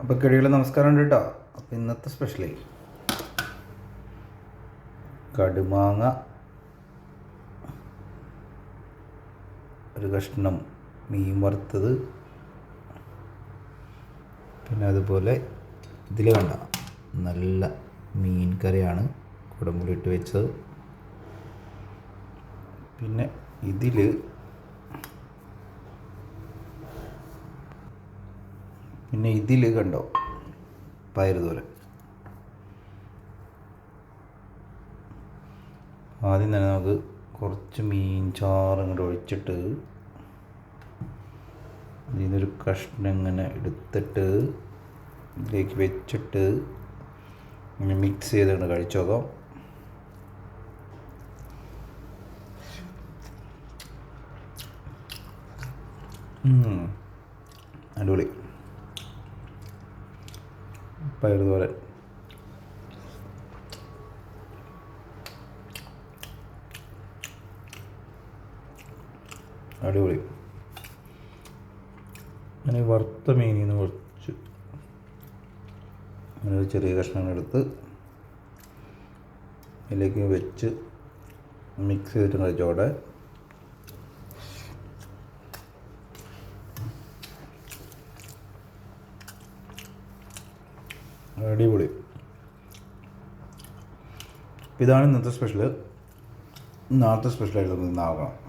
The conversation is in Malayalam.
അപ്പോൾ കിഴികൾ നമസ്കാരം ഉണ്ട് കേട്ടോ അപ്പോൾ ഇന്നത്തെ സ്പെഷ്യലി കടുമാങ്ങ ഒരു കഷ്ണം മീൻ വറുത്തത് പിന്നെ അതുപോലെ ഇതിൽ കണ്ട നല്ല മീൻ കറിയാണ് കുടമ്പുളിയിട്ട് വെച്ചത്. പിന്നെ ഇതിൽ പിന്നെ ഇതിൽ കണ്ടോ? പയറ് തോരൻ ആദ്യം തന്നെ നമുക്ക് കുറച്ച് മീൻ ചാറ് ഒഴിച്ചിട്ട് ഇതിനൊരു കഷ്ണം ഇങ്ങനെ എടുത്തിട്ട് ഇതിലേക്ക് വെച്ചിട്ട് ഇങ്ങനെ മിക്സ് ചെയ്തിട്ട് കഴിച്ചു നോക്കാം. അടിപൊളി. പയർ തോരൻ അടിപൊളി. അങ്ങനെ വറുത്ത മീനിൽ നിന്ന് കുറച്ച് അങ്ങനെ ചെറിയ കഷ്ണങ്ങൾ എടുത്ത് ഇതിലേക്ക് വെച്ച് മിക്സ് ചെയ്തിട്ട് കഴിച്ചോടെ അടിപൊളി. ഇതാണ് ഇന്നത്തെ സ്പെഷ്യൽ നാളത്തെ സ്പെഷ്യലായിട്ട് നമുക്ക് ഇന്നാകാം